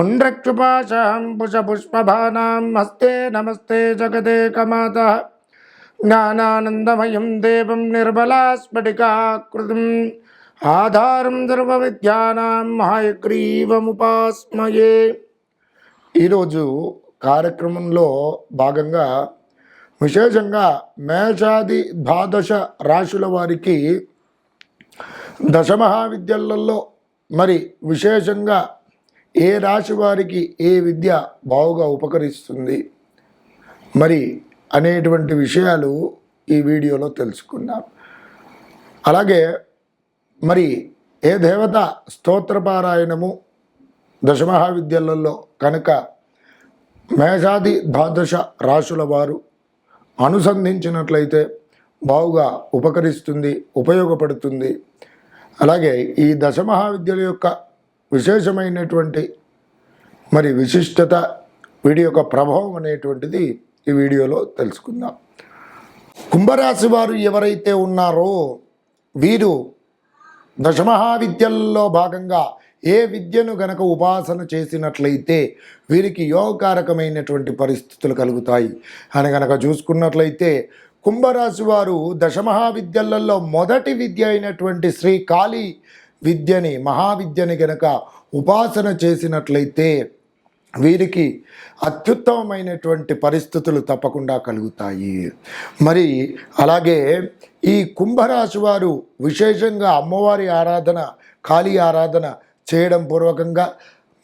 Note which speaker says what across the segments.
Speaker 1: పుండ్రక్షుపాశాం పుష్పభానాం హస్తే నమస్తే జగదే కమాత. జ్ఞానానందమయం దేవం నిర్మలాస్ఫటికాకృతిం ఆధారం సర్వవిద్యానాం మహాయగ్రీవముపాస్మయే. ఈరోజు కార్యక్రమంలో భాగంగా విశేషంగా మేషాది ద్వాదశ రాశుల వారికి దశమహావిద్యలలో మరి విశేషంగా ఏ రాశి వారికి ఏ విద్య బావుగా ఉపకరిస్తుంది? మరి అనేటువంటి విషయాలు ఈ వీడియోలో తెలుసుకుందాం. అలాగే మరి ఏ దేవత స్తోత్రపారాయణము దశమహావిద్యలలో కనుక మేషాది ద్వాదశ రాశుల వారు అనుసంధించినట్లయితే బావుగా ఉపకరిస్తుంది ఉపయోగపడుతుంది. అలాగే ఈ దశమహావిద్యల యొక్క విశేషమైనటువంటి మరి విశిష్టత వీడి యొక్క ప్రభావం అనేటువంటిది ఈ వీడియోలో తెలుసుకుందాం. కుంభరాశి వారు ఎవరైతే ఉన్నారో వీరు దశమహావిద్యల్లో భాగంగా ఏ విద్యను గనక ఉపాసన చేసినట్లయితే వీరికి యోగకారకమైనటువంటి పరిస్థితులు కలుగుతాయి. అని గనక చూసుకున్నట్లయితే కుంభరాశి వారు దశమహావిద్యలలో మొదటి విద్య అయినటువంటి శ్రీ కాళీ విద్యని మహావిద్యని గనక ఉపాసన చేసినట్లయితే వీరికి అత్యుత్తమమైనటువంటి పరిస్థితులు తప్పకుండా కలుగుతాయి. మరి అలాగే ఈ కుంభరాశి వారు విశేషంగా అమ్మవారి ఆరాధన కాళీ ఆరాధన చేయడం పూర్వకంగా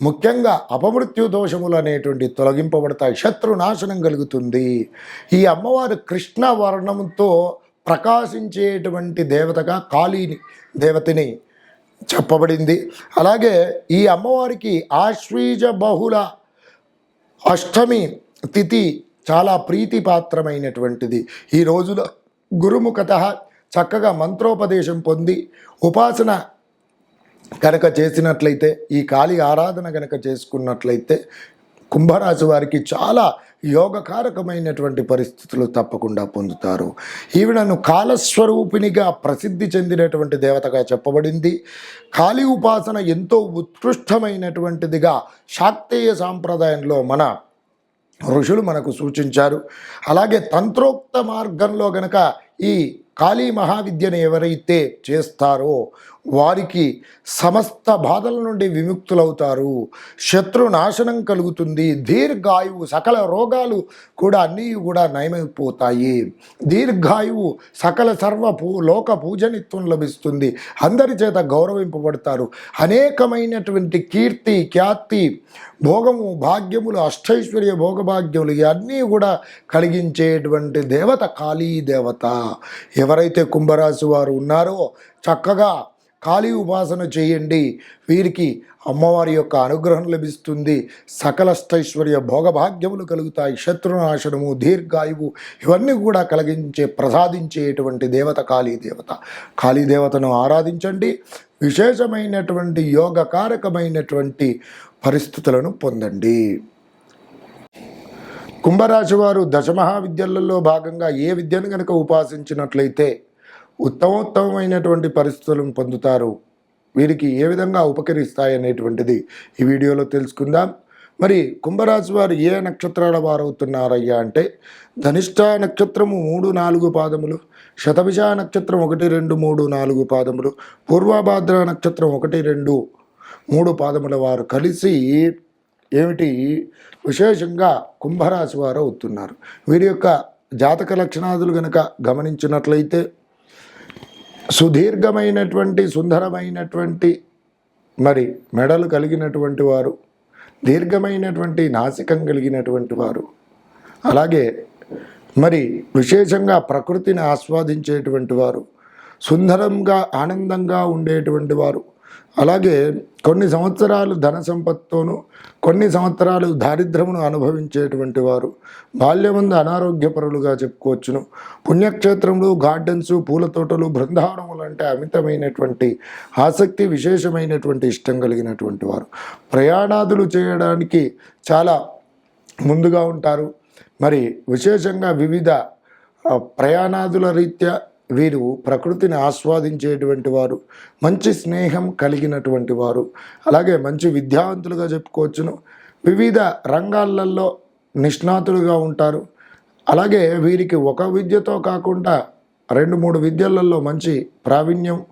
Speaker 1: ముఖ్యంగా అపమృత్యు దోషములు అనేటువంటి తొలగింపబడతాయి. శత్రు నాశనం కలుగుతుంది. ఈ అమ్మవారు కృష్ణ వర్ణంతో ప్రకాశించేటువంటి దేవతగా కాళీని దేవతని చెప్పబడింది. అలాగే ఈ అమ్మవారికి ఆశ్వీజ బహుళ అష్టమి తిథి చాలా ప్రీతిపాత్రమైనటువంటిది. ఈ రోజులో గురుముఖత చక్కగా మంత్రోపదేశం పొంది ఉపాసన కనుక చేసినట్లయితే ఈ కాళీ ఆరాధన కనుక చేసుకున్నట్లయితే కుంభరాశి వారికి చాలా యోగకారకమైనటువంటి పరిస్థితులు తప్పకుండా పొందుతారు. ఈవిడను కాలస్వరూపిణిగా ప్రసిద్ధి చెందినటువంటి దేవతగా చెప్పబడింది. కాళీ ఉపాసన ఎంతో ఉత్కృష్టమైనటువంటిదిగా శాక్తేయ సాంప్రదాయంలో మన ఋషులు మనకు సూచించారు. అలాగే తంత్రోక్త మార్గంలో గనక ఈ కాళీ మహావిద్యను ఎవరైతే చేస్తారో వారికి సమస్త బాధల నుండి విముక్తులవుతారు. శత్రు నాశనం కలుగుతుంది. దీర్ఘాయువు సకల రోగాలు కూడా అన్నీ కూడా నయమైపోతాయి. దీర్ఘాయువు సకల సర్వ పూ లోక పూజనిత్వం లభిస్తుంది. అందరి చేత గౌరవింపబడతారు. అనేకమైనటువంటి కీర్తి ఖ్యాతి భోగము భాగ్యములు అష్టైశ్వర్య భోగభాగ్యములు ఇవన్నీ కూడా కలిగించేటువంటి దేవత కాళీ దేవత ఎవరైతే కుంభరాశి వారు ఉన్నారో చక్కగా కాళీ ఉపాసన చేయండి. వీరికి అమ్మవారి యొక్క అనుగ్రహం లభిస్తుంది. సకలష్టైశ్వర్య భోగభాగ్యములు కలుగుతాయి. శత్రునాశనము దీర్ఘాయువు ఇవన్నీ కూడా కలిగించే ప్రసాదించేటువంటి దేవత కాళీ దేవత. కాళీ దేవతను ఆరాధించండి. విశేషమైనటువంటి యోగకారకమైనటువంటి పరిస్థితులను పొందండి. కుంభరాశి వారు దశమహావిద్యలలో భాగంగా ఏ విద్యను కనుక ఉపాసించినట్లయితే ఉత్తమోత్తమైనటువంటి పరిస్థితులను పొందుతారు. వీరికి ఏ విధంగా ఉపకరిస్తాయి అనేటువంటిది ఈ వీడియోలో తెలుసుకుందాం. మరి కుంభరాశి వారు ఏ నక్షత్రాల వారు అవుతున్నారయ్యా అంటే ధనిష్ట నక్షత్రము మూడు నాలుగు పాదములు శతభిష నక్షత్రం ఒకటి రెండు మూడు నాలుగు పాదములు పూర్వభాద్ర నక్షత్రం ఒకటి రెండు మూడు పాదముల వారు కలిసి ఏమిటి విశేషంగా కుంభరాశి వారు అవుతున్నారు. వీరి యొక్క జాతక లక్షణాదులు కనుక గమనించినట్లయితే సుదీర్ఘమైనటువంటి సుందరమైనటువంటి మరి మెడలు కలిగినటువంటి వారు దీర్ఘమైనటువంటి నాసికం కలిగినటువంటి వారు. అలాగే మరి విశేషంగా ప్రకృతిని ఆస్వాదించేటువంటి వారు సుందరంగా ఆనందంగా ఉండేటువంటి వారు. అలాగే కొన్ని సంవత్సరాలు ధన సంపత్తోను కొన్ని సంవత్సరాలు దారిద్రమును అనుభవించేటువంటి వారు బాల్యమందు అనారోగ్యపరులుగా చెప్పుకోవచ్చును. పుణ్యక్షేత్రములు గార్డెన్స్ పూల తోటలు బృందావనములు అంటే అమితమైనటువంటి ఆసక్తి విశేషమైనటువంటి ఇష్టం కలిగినటువంటి వారు. ప్రయాణాదులు చేయడానికి చాలా ముందుగా ఉంటారు. మరి విశేషంగా వివిధ ప్రయాణాదుల రీత్యా వీరు ప్రకృతిని ఆస్వాదించేటువంటి వారు మంచి స్నేహం కలిగినటువంటి వారు అలాగే మంచి విద్యావంతులుగా చెప్పుకోవచ్చును. వివిధ రంగాలలో నిష్ణాతులుగా ఉంటారు. అలాగే వీరికి ఒక విద్యతో కాకుండా రెండు మూడు విద్యలలో మంచి ప్రావీణ్యం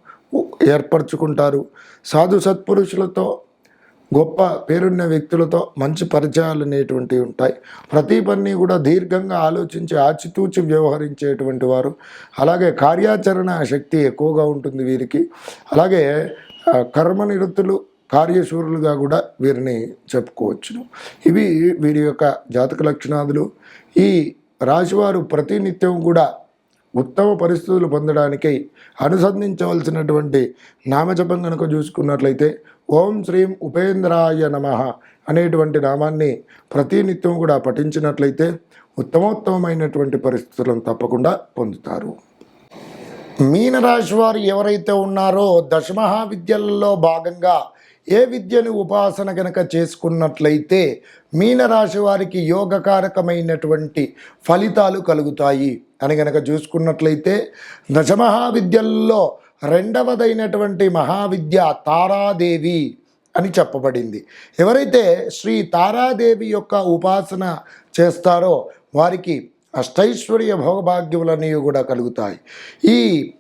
Speaker 1: ఏర్పరచుకుంటారు. సాధు సత్పురుషులతో గొప్ప పేరున్న వ్యక్తులతో మంచి పరిచయాలు అనేటువంటివి ఉంటాయి. ప్రతి పని కూడా దీర్ఘంగా ఆలోచించి ఆచితూచి వ్యవహరించేటువంటి వారు. అలాగే కార్యాచరణ శక్తి ఎక్కువగా ఉంటుంది వీరికి. అలాగే కర్మ నిరుతులు కార్యశూరులుగా కూడా వీరిని చెప్పుకోవచ్చును. ఇవి వీరి యొక్క జాతక లక్షణాదులు. ఈ రాశివారు ప్రతినిత్యం కూడా ఉత్తమ పరిస్థితులు పొందడానికి అనుసంధించవలసినటువంటి నామజపం కనుక చూసుకున్నట్లయితే ఓం శ్రీం ఉపేంద్రాయ నమ అనేటువంటి నామాన్ని ప్రతినిత్యం కూడా పఠించినట్లయితే ఉత్తమోత్తమైనటువంటి పరిస్థితులను తప్పకుండా పొందుతారు. మీనరాశి వారు ఎవరైతే ఉన్నారో దశమహావిద్యలలో భాగంగా ఏ విద్యను ఉపాసన గనక చేసుకున్నట్లయితే మీనరాశి వారికి యోగకారకమైనటువంటి ఫలితాలు కలుగుతాయి. అని గనక చూసుకున్నట్లయితే దశమహావిద్యల్లో రెండవదైనటువంటి మహావిద్య తారాదేవి అని చెప్పబడింది. ఎవరైతే శ్రీ తారాదేవి యొక్క ఉపాసన చేస్తారో వారికి అష్టైశ్వర్య భోగభాగ్యములన్నీ కూడా కలుగుతాయి. ఈ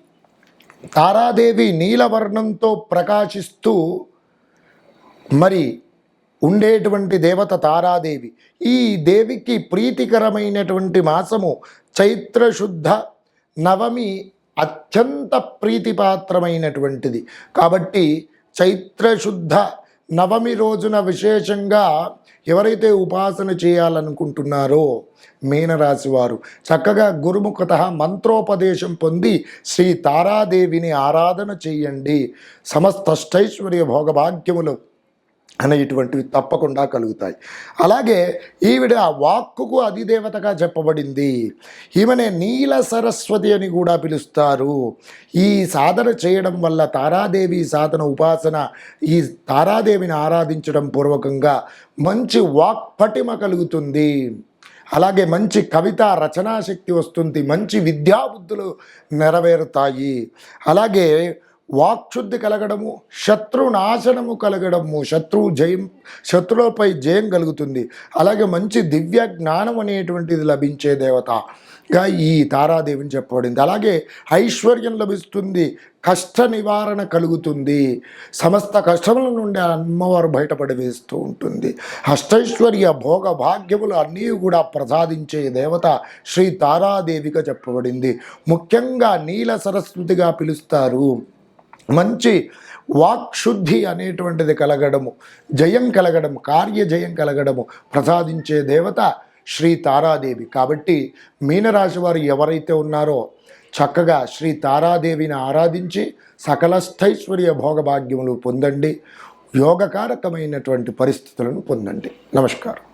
Speaker 1: తారాదేవి నీలవర్ణంతో ప్రకాశిస్తూ మరి ఉండేటువంటి దేవత తారాదేవి ఈ దేవికి ప్రీతికరమైనటువంటి మాసము చైత్రశుద్ధ నవమి అత్యంత ప్రీతిపాత్రమైనటువంటిది. కాబట్టి చైత్రశుద్ధ నవమి రోజున విశేషంగా ఎవరైతే ఉపాసన చేయాలనుకుంటున్నారో మీనరాశి వారు చక్కగా గురుముఖత మంత్రోపదేశం పొంది శ్రీ తారాదేవిని ఆరాధన చేయండి. సమస్తష్టైశ్వర్య భోగభాగ్యములు. అనేటువంటివి తప్పకుండా కలుగుతాయి. అలాగే ఈవిడ ఆ వాక్కుకు అధిదేవతగా చెప్పబడింది. ఈమెనే నీల సరస్వతి అని కూడా పిలుస్తారు. ఈ సాధన చేయడం వల్ల తారాదేవి సాధన ఉపాసన ఈ తారాదేవిని ఆరాధించడం పూర్వకంగా మంచి వాక్పటిమ కలుగుతుంది. అలాగే మంచి కవిత రచనాశక్తి వస్తుంది. మంచి విద్యాబుద్ధులు నెరవేరుతాయి. అలాగే వాక్శుద్ధి కలగడము శత్రు నాశనము కలగడము శత్రువు జయం శత్రువులపై జయం కలుగుతుంది. అలాగే మంచి దివ్య జ్ఞానం అనేటువంటిది లభించే దేవతగా ఈ తారాదేవిని చెప్పబడింది. అలాగే ఐశ్వర్యం లభిస్తుంది కష్ట నివారణ కలుగుతుంది. సమస్త కష్టముల నుండి అమ్మవారు బయటపడి వేస్తూ ఉంటుంది. అష్టైశ్వర్య భోగ భాగ్యములు అన్నీ కూడా ప్రసాదించే దేవత శ్రీ తారాదేవిగా చెప్పబడింది. ముఖ్యంగా నీల సరస్వతిగా పిలుస్తారు. మంచి వాక్శుద్ధి అనేటువంటిది కలగడము జయం కలగడం కార్యజయం కలగడము ప్రసాదించే దేవత శ్రీ తారాదేవి. కాబట్టి మీనరాశి వారు ఎవరైతే ఉన్నారో చక్కగా శ్రీ తారాదేవిని ఆరాధించి సకలస్థైశ్వర్య భోగభాగ్యములు పొందండి యోగకారకమైనటువంటి పరిస్థితులను పొందండి. నమస్కారం.